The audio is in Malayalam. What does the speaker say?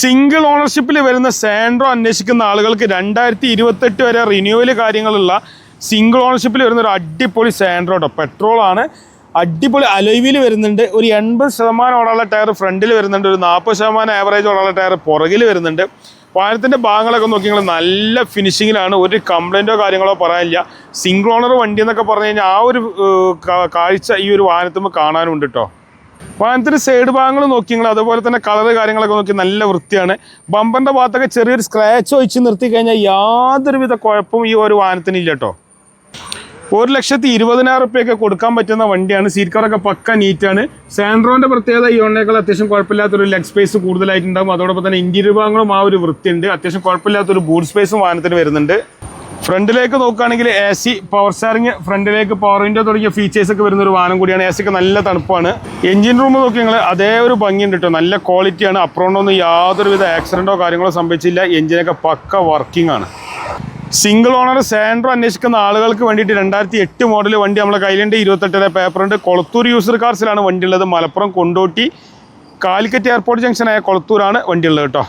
സിംഗിൾ ഓണർഷിപ്പിൽ വരുന്ന സാൻഡ്രോ അന്വേഷിക്കുന്ന ആളുകൾക്ക് രണ്ടായിരത്തി ഇരുപത്തെട്ട് വരെ റിന്യൂവൽ കാര്യങ്ങളുള്ള സിംഗിൾ ഓണർഷിപ്പിൽ വരുന്ന ഒരു അടിപൊളി സാൻഡ്രോ കേട്ടോ പെട്രോളാണ് അടിപൊളി അലൈവിൽ വരുന്നുണ്ട്. ഒരു എൺപത് ശതമാനം ഓടാനുള്ള ടയർ ഫ്രണ്ടിൽ വരുന്നുണ്ട്. ഒരു നാൽപ്പത് ശതമാനം ആവറേജ് ഓടാനുള്ള ടയർ പുറകിൽ വരുന്നുണ്ട്. വാഹനത്തിന്റെ ഭാഗങ്ങളൊക്കെ നോക്കി നിങ്ങൾ നല്ല ഫിനിഷിങ്ങിലാണ് ഒരു കംപ്ലൈന്റോ കാര്യങ്ങളോ പറയാനില്ല. സിംഗിൾ ഓണർ വണ്ടി എന്നൊക്കെ പറഞ്ഞു കഴിഞ്ഞാൽ ആ ഒരു കാഴ്ച ഈ ഒരു വാഹനത്തുമ്പോൾ കാണാനുണ്ട് കേട്ടോ വാഹനത്തിന്റെ സൈഡ് ഭാഗങ്ങൾ നോക്കി നിങ്ങൾ അതുപോലെ തന്നെ കളർ കാര്യങ്ങളൊക്കെ നോക്കി നല്ല വൃത്തിയാണ്. ബമ്പറിന്റെ ഭാഗത്തൊക്കെ ചെറിയൊരു സ്ക്രാച്ച് ഒഴിച്ച് നിർത്തി കഴിഞ്ഞാൽ യാതൊരുവിധ കുഴപ്പവും ഈ ഒരു വാഹനത്തിന് ഇല്ല കേട്ടോ ഒരു ലക്ഷത്തി ഇരുപതിനായിരം റുപ്യൊക്കെ കൊടുക്കാൻ പറ്റുന്ന വണ്ടിയാണ്. സീറ്റ് കവറൊക്കെ പക്ക നീറ്റാണ് സാൻഡ്രോന്റെ പ്രത്യേകത ഈ ഓണേക്കാൾ അത്യാവശ്യം കുഴപ്പമില്ലാത്തൊരു ലെഗ് സ്പേസ് കൂടുതലായിട്ടുണ്ടാകും അതോടൊപ്പം തന്നെ ഇന്റീരിയർ ഭാഗങ്ങളും ആ ഒരു വൃത്തിയുണ്ട്. അത്യാവശ്യം കുഴപ്പമില്ലാത്തൊരു ബൂട്ട് സ്പേസും വാഹനത്തിന് വരുന്നുണ്ട്. ഫ്രണ്ടിലേക്ക് നോക്കുകയാണെങ്കിൽ എ സി പവർ സ്റ്റാറിങ് ഫ്രണ്ടിലേക്ക് പവർ വിൻഡോ തുടങ്ങിയ ഫീച്ചേഴ്സ് ഒക്കെ വരുന്ന ഒരു വാഹനം കൂടിയാണ് എ സിക്ക് നല്ല തണുപ്പാണ്. എഞ്ചിൻ റൂം നോക്കി ഞങ്ങൾ അതേ ഒരു ഭംഗിയുണ്ട് കേട്ടോ നല്ല ക്വാളിറ്റിയാണ് അപ്രോണ്ടൊന്നും യാതൊരുവിധ ആക്സിഡന്റോ കാര്യങ്ങളോ സംഭവിച്ചില്ല. എഞ്ചിനൊക്കെ പക്ക വർക്കിംഗ് ആണ്. സിംഗിൾ ഓണർ സാൻഡ്രോ അന്വേഷിക്കുന്ന ആളുകൾക്ക് വേണ്ടിയിട്ട് രണ്ടായിരത്തി എട്ട് മോഡൽ വണ്ടി നമ്മളെ കയ്യിലുണ്ട്. ഇരുപത്തെട്ടര പേപ്പറുണ്ട് കൊളത്തൂർ യൂസർ കാർസിലാണ് വണ്ടി ഉള്ളത്. മലപ്പുറം കൊണ്ടോട്ടി കാലിക്കറ്റ് എയർപോർട്ട് ജംഗ്ഷനായ കൊളത്തൂരാണ് വണ്ടി ഉള്ളത് കേട്ടോ